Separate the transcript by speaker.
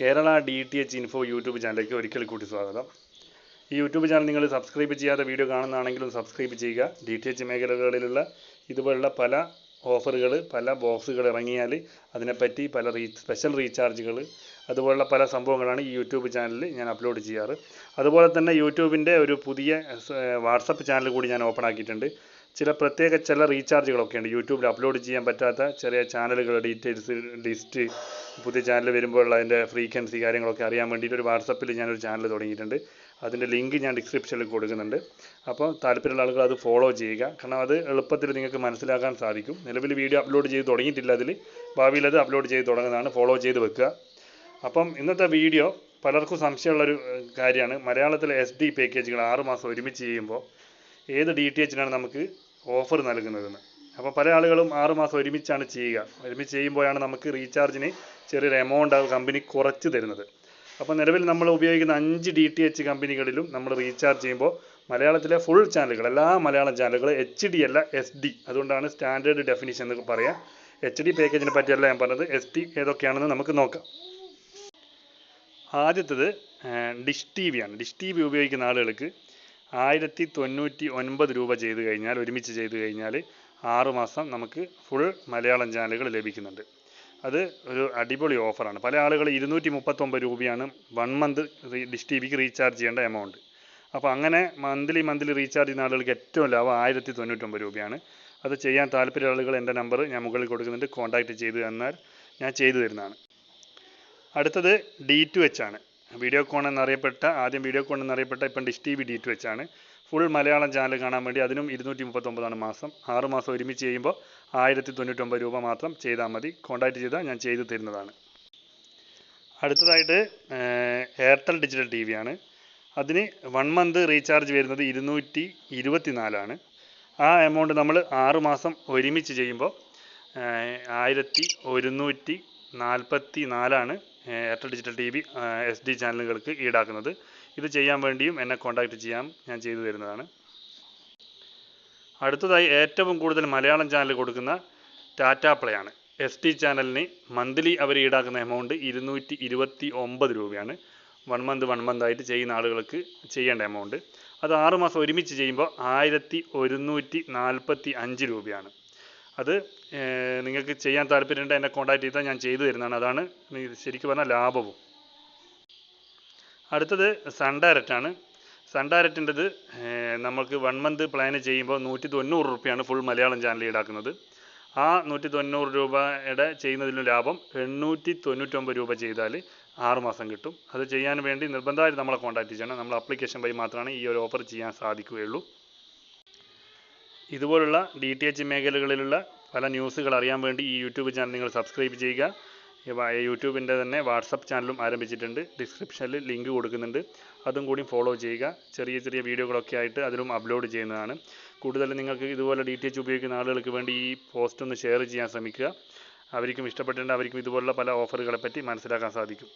Speaker 1: Kerala D T H info YouTube ചാനലിലേക്ക് ഒരിക്കൽ കൂടി സ്വാഗതം. ഈ യൂട്യൂബ് ചാനൽ നിങ്ങൾ സബ്സ്ക്രൈബ് ചെയ്യാതെ വീഡിയോ കാണുന്നതാണെങ്കിലും സബ്സ്ക്രൈബ് ചെയ്യുക. ഡി ടി എച്ച് മേഖലകളിലുള്ള ഇതുപോലുള്ള പല ഓഫറുകൾ പല ബോക്സുകൾ ഇറങ്ങിയാൽ അതിനെപ്പറ്റി പല റീ സ്പെഷ്യൽ റീചാർജുകൾ അതുപോലുള്ള പല സംഭവങ്ങളാണ് ഈ യൂട്യൂബ് ചാനലിൽ ഞാൻ അപ്ലോഡ് ചെയ്യാറ്. അതുപോലെ തന്നെ യൂട്യൂബിന്റെ ഒരു പുതിയ വാട്സപ്പ് ചാനൽ കൂടി ഞാൻ ഓപ്പൺ ആക്കിയിട്ടുണ്ട്. ചില പ്രത്യേക ചില റീചാർജുകളൊക്കെ ഉണ്ട്. യൂട്യൂബിൽ അപ്ലോഡ് ചെയ്യാൻ പറ്റാത്ത ചെറിയ ചാനലുകൾ ഡീറ്റെയിൽസ് ലിസ്റ്റ് പുതിയ ചാനൽ വരുമ്പോഴുള്ള അതിന്റെ ഫ്രീക്വൻസി കാര്യങ്ങളൊക്കെ അറിയാൻ വേണ്ടിയിട്ട് ഒരു വാട്സപ്പിൽ ഞാനൊരു ചാനൽ തുടങ്ങിയിട്ടുണ്ട്. അതിന്റെ ലിങ്ക് ഞാൻ ഡിസ്ക്രിപ്ഷനിൽ കൊടുക്കുന്നുണ്ട്. അപ്പോൾ താല്പര്യമുള്ള ആളുകൾ അത് ഫോളോ ചെയ്യുക. കാരണം അത് എളുപ്പത്തിൽ നിങ്ങൾക്ക് മനസ്സിലാക്കാൻ സാധിക്കും. നിലവിൽ വീഡിയോ അപ്ലോഡ് ചെയ്ത് തുടങ്ങിയിട്ടില്ല അതിൽ. ഭാവിയിൽ അത് അപ്ലോഡ് ചെയ്ത് തുടങ്ങുന്നതാണ്. ഫോളോ ചെയ്ത് വെക്കുക. അപ്പം ഇന്നത്തെ വീഡിയോ പലർക്കും സംശയമുള്ളൊരു കാര്യമാണ്. മലയാളത്തിലെ എസ് ഡി പാക്കേജുകൾ ആറുമാസം ഒരുമിച്ച് ചെയ്യുമ്പോൾ ഏത് ഡി ടി എച്ചിനാണ് നമുക്ക് ഓഫർ നൽകുന്നതെന്ന്. അപ്പോൾ പല ആളുകളും ആറുമാസം ഒരുമിച്ചാണ് ചെയ്യുക. ഒരുമിച്ച് ചെയ്യുമ്പോഴാണ് നമുക്ക് റീചാർജിന് ചെറിയൊരു എമൗണ്ട് ആ കമ്പനി കുറച്ച് തരുന്നത്. അപ്പോൾ നിലവിൽ നമ്മൾ ഉപയോഗിക്കുന്ന അഞ്ച് ഡി ടി എച്ച് കമ്പനികളിലും നമ്മൾ റീചാർജ് ചെയ്യുമ്പോൾ മലയാളത്തിലെ ഫുൾ ചാനലുകൾ എല്ലാ മലയാളം ചാനലുകളും എച്ച് ഡി അല്ല എസ് ഡി അതുകൊണ്ടാണ് സ്റ്റാൻഡേർഡ് ഡെഫിനിഷൻ എന്ന് പറയാം. എച്ച് ഡി പാക്കേജിനെ പറ്റിയല്ല ഞാൻ പറഞ്ഞത്. എസ് ഡി ഏതൊക്കെയാണെന്ന് നമുക്ക് നോക്കാം. ആദ്യത്തത് ഡിഷ് ടി ആണ്. ഡിഷ് ടി വി ഉപയോഗിക്കുന്ന ആളുകൾക്ക് ആയിരത്തി തൊണ്ണൂറ്റി ഒൻപത് രൂപ ചെയ്ത് കഴിഞ്ഞാൽ ഒരുമിച്ച് ചെയ്ത് കഴിഞ്ഞാൽ ആറ് മാസം നമുക്ക് ഫുൾ മലയാളം ചാനലുകൾ ലഭിക്കുന്നുണ്ട്. അത് ഒരു അടിപൊളി ഓഫറാണ് പല ആളുകൾ ഇരുന്നൂറ്റി മുപ്പത്തൊമ്പത് രൂപയാണ് വൺ മന്ത് ഡിഷ് ടി വിക്ക് റീചാർജ് ചെയ്യേണ്ട എമൗണ്ട് അപ്പോൾ അങ്ങനെ മന്ത്ലി മന്ത്ലി റീചാർജ് ചെയ്യുന്ന ആളുകൾക്ക് ഏറ്റവും ലാഭം ആയിരത്തി തൊണ്ണൂറ്റൊമ്പത് രൂപയാണ്. അത് ചെയ്യാൻ താല്പര്യമുള്ള ആളുകൾ എന്റെ നമ്പർ ഞാൻ മുകളിൽ കൊടുക്കുന്നുണ്ട്. കോൺടാക്റ്റ് ചെയ്ത് തന്നാൽ ഞാൻ ചെയ്തു തരുന്നതാണ്. അടുത്തത് ഡി ടു എച്ച് ആണ്. വീഡിയോ കോൺ എന്നറിയപ്പെട്ട ആദ്യം വീഡിയോ കോൺ എന്നറിയപ്പെട്ട ഇപ്പം dish T V D two വെച്ചാണ് ഫുൾ മലയാളം ചാനൽ കാണാൻ വേണ്ടി അതിനും ഇരുന്നൂറ്റി മുപ്പത്തൊമ്പതാണ് മാസം. ആറ് മാസം ഒരുമിച്ച് ചെയ്യുമ്പോൾ ആയിരത്തി തൊണ്ണൂറ്റൊമ്പത് രൂപ മാത്രം ചെയ്താൽ മതി. കോൺടാക്റ്റ് ചെയ്താൽ ഞാൻ ചെയ്തു തരുന്നതാണ്. അടുത്തതായിട്ട് എയർടെൽ ഡിജിറ്റൽ ടി വിയാണ് അതിന് വൺ മന്ത് റീചാർജ് വരുന്നത് ഇരുന്നൂറ്റി ഇരുപത്തി നാലാണ് ആ എമൗണ്ട് നമ്മൾ ആറ് മാസം ഒരുമിച്ച് ചെയ്യുമ്പോൾ ആയിരത്തി ഒരുന്നൂറ്റി നാൽപ്പത്തി നാലാണ് Airtel digital T V S D ചാനലുകൾക്ക് ഈടാക്കുന്നത്. ഇത് ചെയ്യാൻ വേണ്ടിയും എന്നെ കോൺടാക്റ്റ് ചെയ്യാം. ഞാൻ ചെയ്തു തരുന്നതാണ്. അടുത്തതായി ഏറ്റവും കൂടുതൽ മലയാളം ചാനൽ കൊടുക്കുന്ന ടാറ്റ പ്ലേ ആണ്. എസ് ടി ചാനലിന് മന്ത്ലി അവർ ഈടാക്കുന്ന എമൗണ്ട് ഇരുന്നൂറ്റി ഇരുപത്തി ഒമ്പത് രൂപയാണ്. വൺ മന്ത് വൺ മന്ത് ആയിട്ട് ചെയ്യുന്ന ആളുകൾക്ക് ചെയ്യേണ്ട എമൗണ്ട് അത് ആറുമാസം ഒരുമിച്ച് ചെയ്യുമ്പോൾ ആയിരത്തി ഒരുന്നൂറ്റി നാൽപ്പത്തി അഞ്ച് രൂപയാണ്. അത് നിങ്ങൾക്ക് ചെയ്യാൻ താല്പര്യമുണ്ട് എന്നെ കോൺടാക്ട് ചെയ്താൽ ഞാൻ ചെയ്തു തരുന്നതാണ്. അതാണ് ശരിക്കും പറഞ്ഞാൽ ലാഭവും. അടുത്തത് സൺ ഡയറക്റ്റ് ആണ്. സൺ ഡയറക്റ്റിന്റെത് നമുക്ക് വൺ മന്ത് പ്ലാൻ ചെയ്യുമ്പോൾ നൂറ്റി തൊണ്ണൂറ് റുപ്യാണ് ഫുൾ മലയാളം ചാനൽ ഈടാക്കുന്നത്. ആ നൂറ്റി തൊണ്ണൂറ് രൂപയുടെ ചെയ്യുന്നതിലും ലാഭം എണ്ണൂറ്റി തൊണ്ണൂറ്റൊമ്പത് രൂപ ചെയ്താൽ ആറുമാസം കിട്ടും. അത് ചെയ്യാൻ വേണ്ടി നിർബന്ധമായിട്ട് നമ്മളെ കോൺടാക്റ്റ് ചെയ്യണം. നമ്മൾ അപ്ലിക്കേഷൻ വഴി മാത്രമാണ് ഈ ഒരു ഓഫർ ചെയ്യാൻ സാധിക്കുകയുള്ളൂ. ഇതുപോലുള്ള ഡി ടി എച്ച് മേഖലകളിലുള്ള പല ന്യൂസുകൾ അറിയാൻ വേണ്ടി ഈ യൂട്യൂബ് ചാനൽ നിങ്ങൾ സബ്സ്ക്രൈബ് ചെയ്യുക. യൂട്യൂബിന്റെ തന്നെ വാട്സപ്പ് ചാനലും ആരംഭിച്ചിട്ടുണ്ട്. ഡിസ്ക്രിപ്ഷനിൽ ലിങ്ക് കൊടുക്കുന്നുണ്ട്. അതും കൂടി ഫോളോ ചെയ്യുക. ചെറിയ ചെറിയ വീഡിയോകളൊക്കെ ആയിട്ട് അതിലും അപ്ലോഡ് ചെയ്യുന്നതാണ്. കൂടുതൽ നിങ്ങൾക്ക് ഇതുപോലെ ഡി ടി എച്ച് ഉപയോഗിക്കുന്ന ആളുകൾക്ക് വേണ്ടി ഈ പോസ്റ്റ് ഒന്ന് ഷെയർ ചെയ്യാൻ ശ്രമിക്കുക. അവർക്കും ഇഷ്ടപ്പെട്ടിട്ടുണ്ട്. അവർക്കും ഇതുപോലുള്ള പല ഓഫറുകളെ പറ്റി മനസ്സിലാക്കാൻ സാധിക്കും.